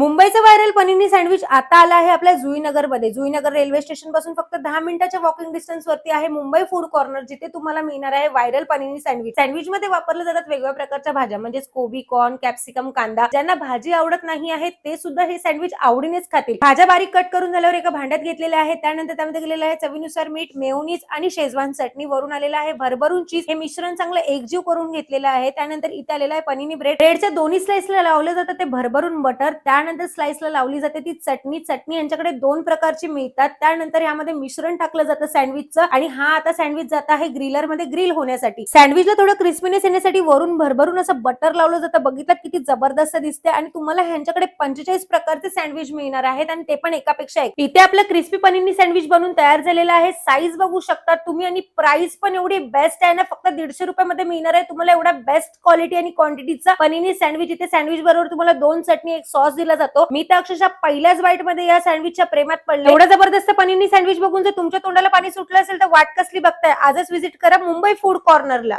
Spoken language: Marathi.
मुंबईचं व्हायरल पनीनी सँडविच आता आलं आहे आपल्या जुईनगरमध्ये जुईनगर रेल्वे स्टेशनपासून फक्त दहा मिनिटाच्या वॉकिंग डिस्टन्स वरती आहे मुंबई फूड कॉर्नर जिथे तुम्हाला मिळणार आहे व्हायरल पनीनी सँडविच सँडविच मध्ये वापरले जातात वेगवेगळ्या प्रकारच्या भाज्या म्हणजेच कोबी कॉर्न कॅप्सिकम कांदा. ज्यांना भाजी आवडत नाही आहे ते सुद्धा हे सँडविच आवडीनेच खातील. भाज्या बारीक कट करून झाल्यावर एका भांड्यात घेतलेल्या आहेत. त्यानंतर त्यामध्ये गेलेलं आहे चवीनुसार मीठ मेयोनीज आणि शेजवान चटणी. वरून आलेलं आहे भरभरून चीज हे मिश्रण चांगलं एकजीव करून घेतलेलं आहे. त्यानंतर इथे आलेलं आहे पनीनी ब्रेड ब्रेडच्या दोन्ही स्लाइसला लावलं जातं ते भरभरून बटर त्यानंतर स्लाइसला लावली जाते. ती चटणी चटणी यांच्याकडे दोन प्रकारची मिळतात. त्यानंतर यामध्ये मिश्रण टाकलं जातं सँडविचचं आणि हा आता सँडविच जात आहे ग्रिलरमध्ये ग्रिल होण्यासाठी. सँडविचला थोडं क्रिस्पीनेस येण्यासाठी वरून भरभरून असं बटर लावलं जातं. बघितलं किती जबरदस्त दिसते आणि तुम्हाला ह्यांच्याकडे पंचेचाळीस प्रकारचे सँडविच मिळणार आहेत आणि ते पण एकापेक्षा एक. इथे आपलं क्रिस्पी पनीरनी सँडविच बनून तयार झालेलं आहे. साईज बघू शकता तुम्ही आणि प्राइस पण एवढी बेस्ट आहे ना. फक्त दीडशे रुपयामध्ये मिळणार आहे. तुम्हाला एवढा बेस्ट क्वालिटी आणि क्वांटिटीचा पनीरनी सँडविच इथे सँडविच बरोबर तुम्हाला दोन चटणी एक सॉस दिला जातो. मी तर अक्षरशः पहिल्याच बाईटमध्ये या सँडविचच्या प्रेमात पडलं. एवढं जबरदस्त पनीनी सँडविच बघून जर तुमच्या तोंडाला पाणी सुटलं असेल तर वाट कसली बघताय? आजच व्हिजिट करा मुंबई फूड कॉर्नरला